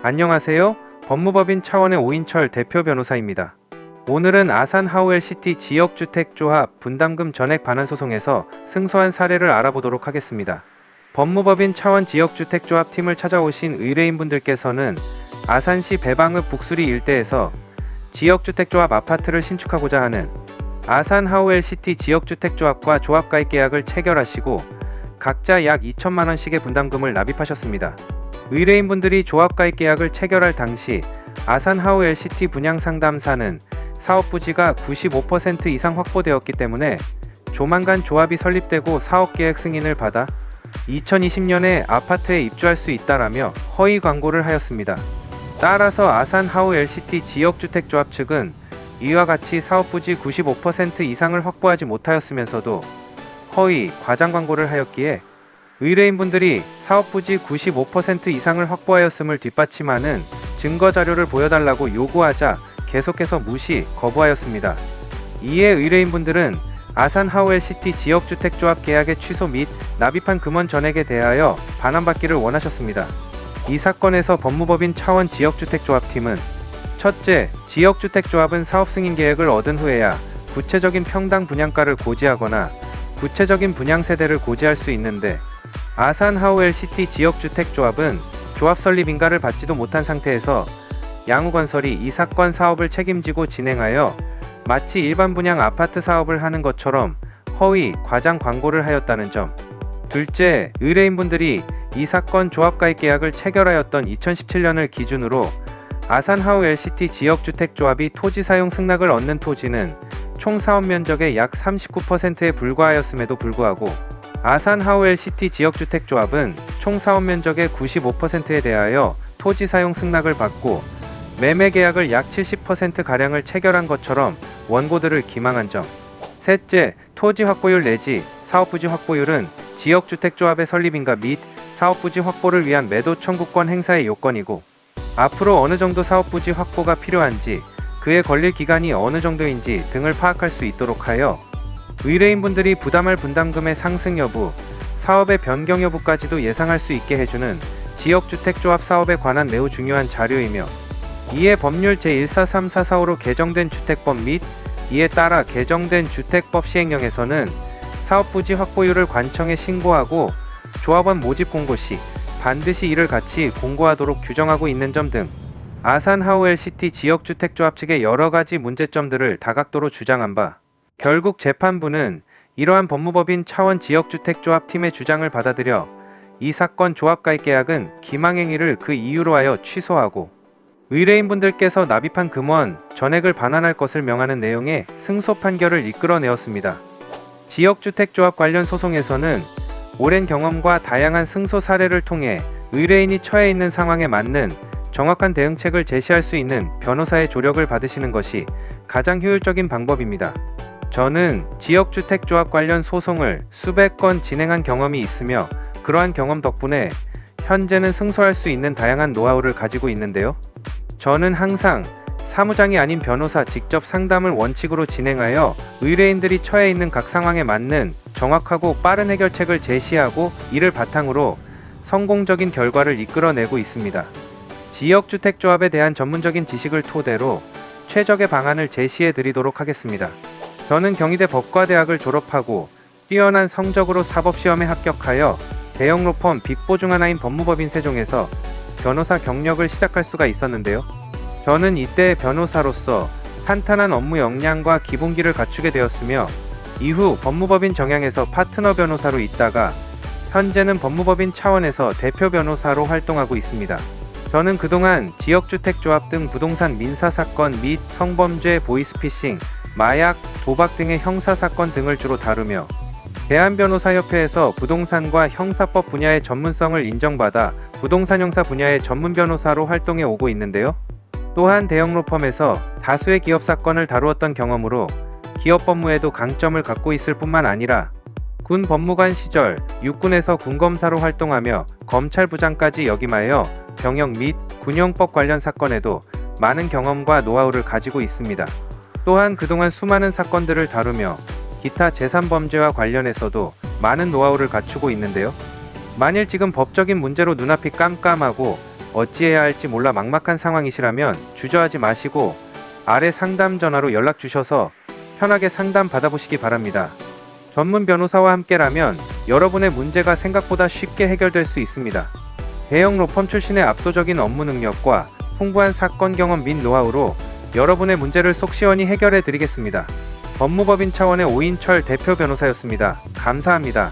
안녕하세요. 법무법인 차원의 오인철 대표 변호사입니다. 오늘은 아산 하우엘시티 지역주택조합 분담금 전액 반환 소송에서 승소한 사례를 알아보도록 하겠습니다. 법무법인 차원 지역주택조합 팀을 찾아오신 의뢰인분들께서는 아산시 배방읍 북수리 일대에서 지역주택조합 아파트를 신축하고자 하는 아산 하우엘시티 지역주택조합과 조합가입 계약을 체결하시고 각자 약 2천만 원씩의 분담금을 납입하셨습니다. 의뢰인분들이 조합가입 계약을 체결할 당시 아산 하우 LCT 분양 상담사는 사업 부지가 95% 이상 확보되었기 때문에 조만간 조합이 설립되고 사업 계획 승인을 받아 2020년에 아파트에 입주할 수 있다라며 허위 광고를 하였습니다. 따라서 아산 하우 LCT 지역주택조합 측은 이와 같이 사업 부지 95% 이상을 확보하지 못하였으면서도 허위 과장 광고를 하였기에 의뢰인분들이 사업 부지 95% 이상을 확보하였음을 뒷받침하는 증거 자료를 보여달라고 요구하자 계속해서 무시, 거부하였습니다. 이에 의뢰인분들은 아산 하우엘 시티 지역주택조합 계약의 취소 및 납입한 금원 전액에 대하여 반환받기를 원하셨습니다. 이 사건에서 법무법인 차원 지역주택조합팀은 첫째, 지역주택조합은 사업 승인 계획을 얻은 후에야 구체적인 평당 분양가를 고지하거나 구체적인 분양 세대를 고지할 수 있는데 아산 하우엘 시티 지역주택조합은 조합 설립 인가를 받지도 못한 상태에서 양우건설이 이 사건 사업을 책임지고 진행하여 마치 일반 분양 아파트 사업을 하는 것처럼 허위, 과장 광고를 하였다는 점. 둘째, 의뢰인분들이 이 사건 조합가입 계약을 체결하였던 2017년을 기준으로 아산 하우 LCT 지역주택조합이 토지 사용 승낙을 얻는 토지는 총 사업 면적의 약 39%에 불과하였음에도 불구하고 아산 하우 LCT 지역주택조합은 총 사업 면적의 95%에 대하여 토지 사용 승낙을 받고 매매 계약을 약 70%가량을 체결한 것처럼 원고들을 기망한 점. 셋째, 토지 확보율 내지 사업 부지 확보율은 지역 주택조합의 설립인가 및 사업 부지 확보를 위한 매도 청구권 행사의 요건이고 앞으로 어느 정도 사업 부지 확보가 필요한지 그에 걸릴 기간이 어느 정도인지 등을 파악할 수 있도록 하여 의뢰인분들이 부담할 분담금의 상승 여부, 사업의 변경 여부까지도 예상할 수 있게 해주는 지역주택조합 사업에 관한 매우 중요한 자료이며 이에 법률 제143445로 개정된 주택법 및 이에 따라 개정된 주택법 시행령에서는 사업부지 확보율을 관청에 신고하고 조합원 모집 공고 시 반드시 이를 같이 공고하도록 규정하고 있는 점 등 아산 하우 LCT 지역주택조합 측의 여러 가지 문제점들을 다각도로 주장한 바 결국 재판부는 이러한 법무법인 차원 지역주택조합 팀의 주장을 받아들여 이 사건 조합가입 계약은 기망행위를 그 이유로 하여 취소하고 의뢰인분들께서 납입한 금원 전액을 반환할 것을 명하는 내용의 승소 판결을 이끌어내었습니다. 지역주택조합 관련 소송에서는 오랜 경험과 다양한 승소 사례를 통해 의뢰인이 처해 있는 상황에 맞는 정확한 대응책을 제시할 수 있는 변호사의 조력을 받으시는 것이 가장 효율적인 방법입니다. 저는 지역주택조합 관련 소송을 수백 건 진행한 경험이 있으며 그러한 경험 덕분에 현재는 승소할 수 있는 다양한 노하우를 가지고 있는데요. 저는 항상 사무장이 아닌 변호사 직접 상담을 원칙으로 진행하여 의뢰인들이 처해 있는 각 상황에 맞는 정확하고 빠른 해결책을 제시하고 이를 바탕으로 성공적인 결과를 이끌어내고 있습니다. 지역주택조합에 대한 전문적인 지식을 토대로 최적의 방안을 제시해 드리도록 하겠습니다. 저는 경희대 법과대학을 졸업하고 뛰어난 성적으로 사법시험에 합격하여 대형 로펌 빅보 중 하나인 법무법인 세종에서 변호사 경력을 시작할 수가 있었는데요. 저는 이때 변호사로서 탄탄한 업무 역량과 기본기를 갖추게 되었으며 이후 법무법인 정양에서 파트너 변호사로 있다가 현재는 법무법인 차원에서 대표 변호사로 활동하고 있습니다. 저는 그동안 지역주택조합 등 부동산 민사사건 및 성범죄 보이스피싱, 마약, 도박 등의 형사 사건 등을 주로 다루며 대한변호사협회에서 부동산과 형사법 분야의 전문성을 인정받아 부동산 형사 분야의 전문 변호사로 활동해 오고 있는데요. 또한 대형 로펌에서 다수의 기업 사건을 다루었던 경험으로 기업 법무에도 강점을 갖고 있을 뿐만 아니라 군 법무관 시절 육군에서 군검사로 활동하며 검찰부장까지 역임하여 병역 및 군용법 관련 사건에도 많은 경험과 노하우를 가지고 있습니다. 또한 그동안 수많은 사건들을 다루며 기타 제3범죄와 관련해서도 많은 노하우를 갖추고 있는데요. 만일 지금 법적인 문제로 눈앞이 깜깜하고 어찌해야 할지 몰라 막막한 상황이시라면 주저하지 마시고 아래 상담 전화로 연락 주셔서 편하게 상담 받아보시기 바랍니다. 전문 변호사와 함께라면 여러분의 문제가 생각보다 쉽게 해결될 수 있습니다. 대형 로펌 출신의 압도적인 업무 능력과 풍부한 사건 경험 및 노하우로 여러분의 문제를 속 시원히 해결해 드리겠습니다. 법무법인 차원의 오인철 대표 변호사였습니다. 감사합니다.